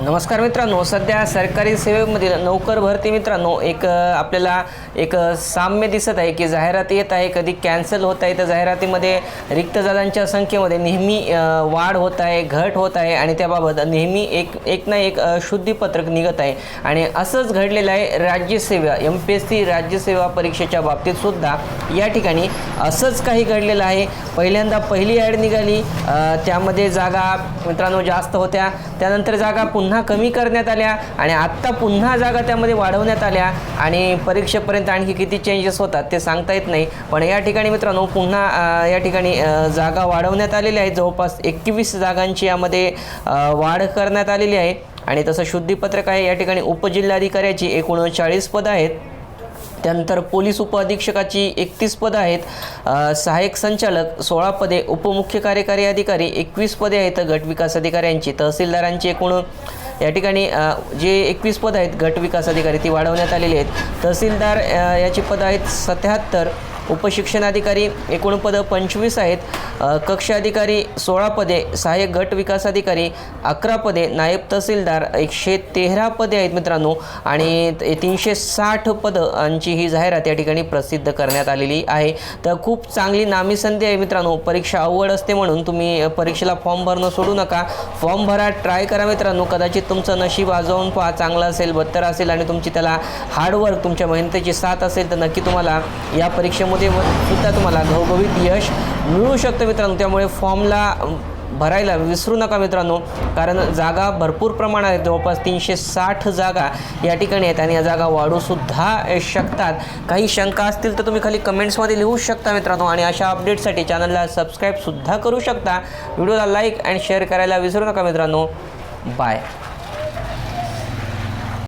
नमस्कार मित्रांनो सध्या सरकारी सेवेमधील नोकर भरती मित्रांनो एक आपल्याला एक साम्य दिसत आहे की जाहिरात येत आहे कधी कॅन्सल होत आहे तर जाहिरातीमध्ये रिक्त जागांच्या संख्येमध्ये नेहमी वाढ होत आहे घट होत आहे आणि त्याबाबत नेहमी एक एक ना एक शुद्धीपत्रक निघत आहे. आणि असंच घडलेलं आहे राज्यसेवा एम पी एस सी राज्यसेवा परीक्षेच्या बाबतीतसुद्धा या ठिकाणी असंच काही घडलेलं आहे. पहिल्यांदा पहिली ॲड निघाली त्यामध्ये जागा मित्रांनो जास्त होत्या. त्यानंतर जागा पुन्हा कमी करण्यात आल्या आणि आत्ता पुन्हा जागा त्यामध्ये वाढवण्यात आल्या आणि परीक्षेपर्यंत आणखी किती चेंजेस होतात ते सांगता येत नाही. पण या ठिकाणी मित्रांनो पुन्हा या ठिकाणी जागा वाढवण्यात आलेल्या आहेत जवळपास एकवीस जागांची यामध्ये वाढ करण्यात आलेली आहे. आणि तसं शुद्धीपत्रक आहे. या ठिकाणी उपजिल्हाधिकाऱ्याची एकोणचाळीस पदं आहेत. त्यानंतर पोलीस उपअधीक्षकाची एकतीस पदं आहेत. सहाय्यक संचालक सोळा पदे उपमुख्य कार्यकारी अधिकारी एकवीस पदे आहेत गट विकास अधिकाऱ्यांची तहसीलदारांची एकूण या ठिकाणी जे एकवीस पदं आहेत गट विकास अधिकारी ती वाढवण्यात आलेली आहेत. तहसीलदार याची पदं आहेत सत्याहत्तर उपशिक्षणाधिकारी एकूण पदं पंचवीस आहेत. कक्ष अधिकारी सोळा पदे सहाय्यक गट विकास अधिकारी अकरा पदे नायब तहसीलदार एकशे तेरा पदे आहेत मित्रांनो. आणि ते- तीनशे साठ पदांची ही जाहिरात या ठिकाणी प्रसिद्ध करण्यात आलेली आहे. तर खूप चांगली नामी संधी आहे मित्रांनो. परीक्षा अवघड असते म्हणून तुम्ही परीक्षेला फॉर्म भरणं सोडू नका. फॉर्म भरा ट्राय करा मित्रांनो. कदाचित तुमचं नशीब आजवून पहा चांगलं असेल बत्तर असेल आणि तुमची त्याला हार्डवर्क तुमच्या मेहनतीची साथ असेल तर नक्की तुम्हाला या परीक्षेमध्ये सुद्धा तुम्हाला घवघवीत यश मिळू शकतं मित्रांनो. त्यामुळे फॉर्मला भरायला विसरू नका मित्रांनो कारण जागा भरपूर प्रमाणात आहेत जवळपास तीनशे साठ जागा या ठिकाणी आहेत आणि या जागा वाढूसुद्धा शकतात. काही शंका असतील तर तुम्ही खाली कमेंट्समध्ये लिहू शकता मित्रांनो आणि अशा अपडेटसाठी चॅनलला सबस्क्राईबसुद्धा करू शकता. व्हिडिओला लाईक अँड शेअर करायला विसरू नका मित्रांनो. बाय.